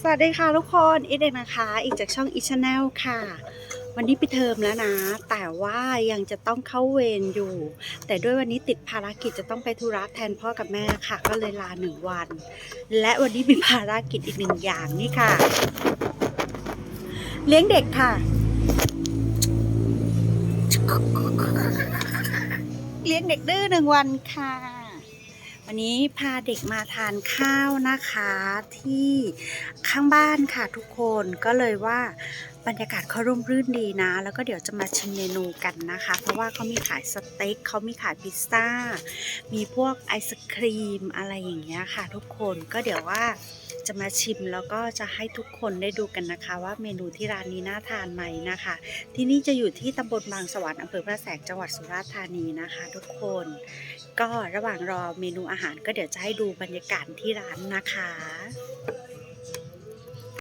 สวัสดีค่ะทุกคนอีเด็กนะคะ อีกจากช่องอีชแนลค่ะ วันนี้ปิดเทอมแล้วนะ แต่ว่ายังจะต้องเข้าเวรอยู่ แต่ด้วยวันนี้ติดภารกิจจะต้องไปธุระแทนพ่อกับแม่ค่ะ ก็เลยลาหนึ่งวัน และวันนี้มีภารกิจอีกหนึ่งอย่างนี่ค่ะ เลี้ยงเด็กค่ะ เลี้ยงเด็กดื้อหนึ่งวันค่ะ วันนี้พาเด็กมาทานข้าวนะคะที่ข้างบ้านค่ะทุกคนก็เลยว่าบรรยากาศเขาร่มรื่นดีนะ แล้วก็เดี๋ยวจะมาชิมเมนูกันนะคะ เพราะว่าเขามีขายสเต็กเขามีขายพิซซ่า มีพวกไอศครีมอะไรอย่างเงี้ยค่ะ ทุกคนก็เดี๋ยวว่าจะมาชิมแล้วก็จะให้ทุกคนได้ดูกันนะคะ ว่าเมนูที่ร้านนี้น่าทานไหมนะคะ ที่นี่จะอยู่ที่ตำบลบางสวรรค์อำเภอพระแสงจังหวัดสุราษฎร์ธานีนะคะ ทุกคน ก็ระหว่างรอเมนูอาหารก็เดี๋ยวจะให้ดูบรรยากาศที่ร้านนะคะ